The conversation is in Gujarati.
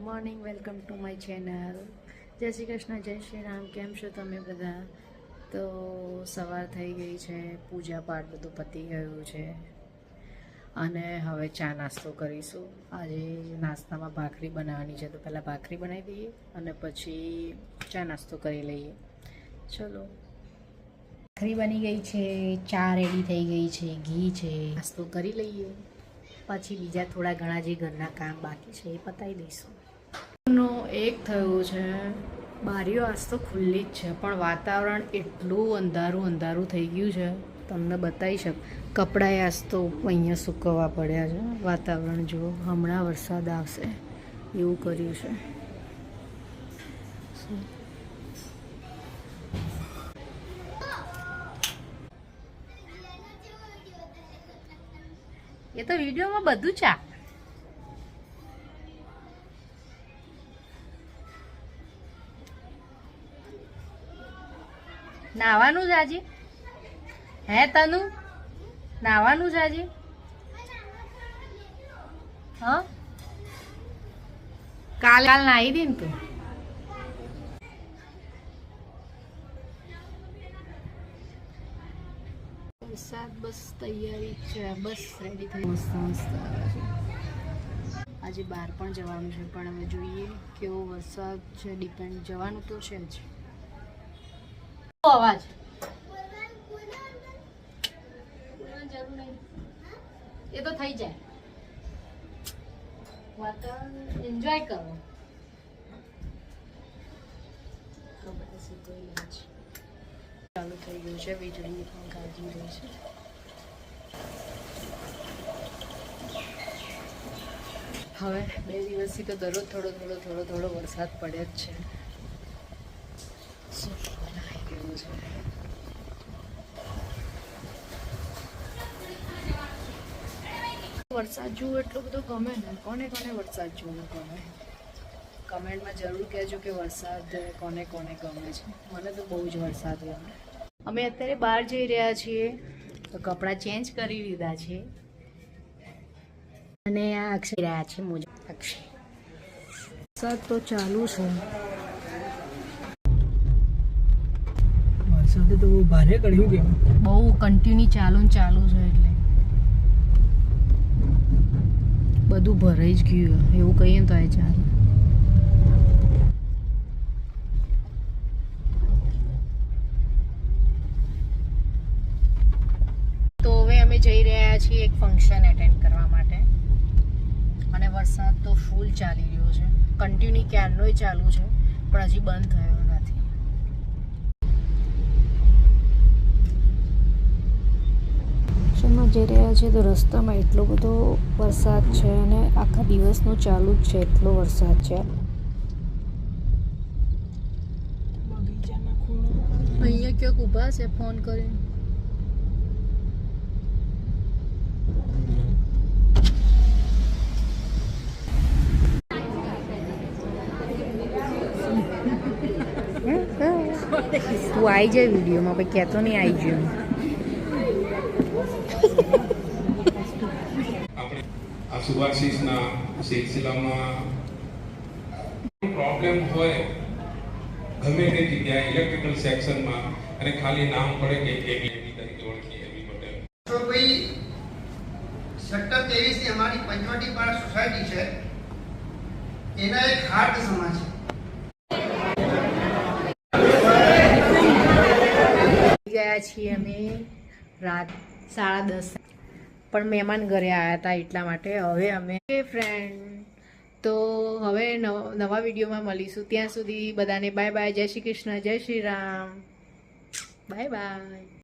Morning welcome to my channel Jai Shri Krishna, જય શ્રી રામ. કેમ છો તમે બધા? તો સવાર થઈ ગઈ છે, પૂજા પાઠ બધું પતી ગયું છે. અને હવે ચા નાસ્તો કરીશું. આજે નાસ્તામાં ભાખરી બનાવવાની છે, તો પહેલાં ભાખરી બનાવી દઈએ અને પછી ચા નાસ્તો કરી લઈએ. ચલો. ભાખરી બની ગઈ છે, ચા રેડી થઈ ગઈ છે, ઘી છે. નાસ્તો કરી લઈએ. પછી બીજા થોડા ઘણા જે ઘરના કામ બાકી છે એ પતાવી દઈશું. નો એક થયું છે. બારીઓ આજ તો ખુલ્લી જ છે, પણ વાતાવરણ એટલું અંધારું અંધારું થઈ ગયું છે. તમને બતાવી શક કપડાએ આજ તો અહીંયા સૂકવવા પડ્યા છે. વાતાવરણ જુઓ, હમણાં વરસાદ આવશે. એવું કર્યું છે. એ તો વિડીયોમાં બધું ચા નાવાનું જ આજે. હે તનુ? નાવાનું જ આજે. હ? કાલ કાલ નાહી દી ને તું? વરસાદ બસ તૈયારી છે. બસ રેડી થઈ મસ્ત મસ્ત આવે છે. આજે બહાર પણ જવાનું છે પણ હવે જોઈએ કેવો વરસાદ છે. ડિપેન્ડ જવાનું તો છે જ. અવાજ. એ તો થઈ જાય. વાતાવરણ એન્જોય કરો. લે છે. ચાલુ થઈ ગયું છે, વીજળી પણ ગાજી રહી છે. હવે બે દિવસથી તો દરરોજ થોડો થોડો થોડો થોડો વરસાદ પડે જ છે. વરસાદ જોવો એટલો બધો ગમે ને કોને કોને વરસાદ જોવો ગમે? કમેન્ટમાં જરૂર કહેજો કે વરસાદ કોને કોને ગમે છે. મને તો બહુ જ વરસાદ ગમે. અમે અત્યારે બહાર જઈ રહ્યા છીએ. તો કપડાં ચેન્જ કરી લીધા છે. અને આ અક્ષય રહ્યા છે મોજા અક્ષય. વરસાદ તો ચાલુ છે. વરસાદે તો બહુ ભારે કર્યું કે બહુ કન્ટિન્યુ ચાલુ ને ચાલુ છે એટલે. બધું ભરાઈ જ ગયું. એવું કહીએ તો એ ચાલે તો હવે અમે છીએ એક ફંક્શન એટેન્ડ કરવા માટે. અને વરસાદ તો ફૂલ ચાલી રહ્યો છે. કન્ટિન્યુ ક્યારનોય ચાલુ છે પણ હજી બંધ થયો નથી. ફંક્શનમાં જઈ રહ્યા છે તો રસ્તામાં એટલો બધો વરસાદ છે અને આખા દિવસનો ચાલુ જ છે એટલો વરસાદ છે. અહીંયા ક્યાંક ઊભા છે ફોન કરીને. તું આવી જાય વિડીયોમાં પછી કહેતો નહીં આવી ગયો. આપણે આ સુભાષિસના સિલસિલામાં પ્રોબ્લેમ હોય, ગમે તે જગ્યાએ ઇલેક્ટ્રિકલ સેક્શનમાં અને ખાલી નામ પડે કે અમારી પંચવટી પાડા સોસાયટી છે, એના એક હાર્ટ સમા છે. ગયા છીએ અમે રાત સાડા દસ. પણ મહેમાન ઘરે આવ્યા હતા એટલા માટે હવે અમે ફ્રેન્ડ તો હવે નવા વિડીયોમાં મળીશું. ત્યાં સુધી બધાને બાય બાય જય શ્રી કૃષ્ણ, જય શ્રી રામ. Bye bye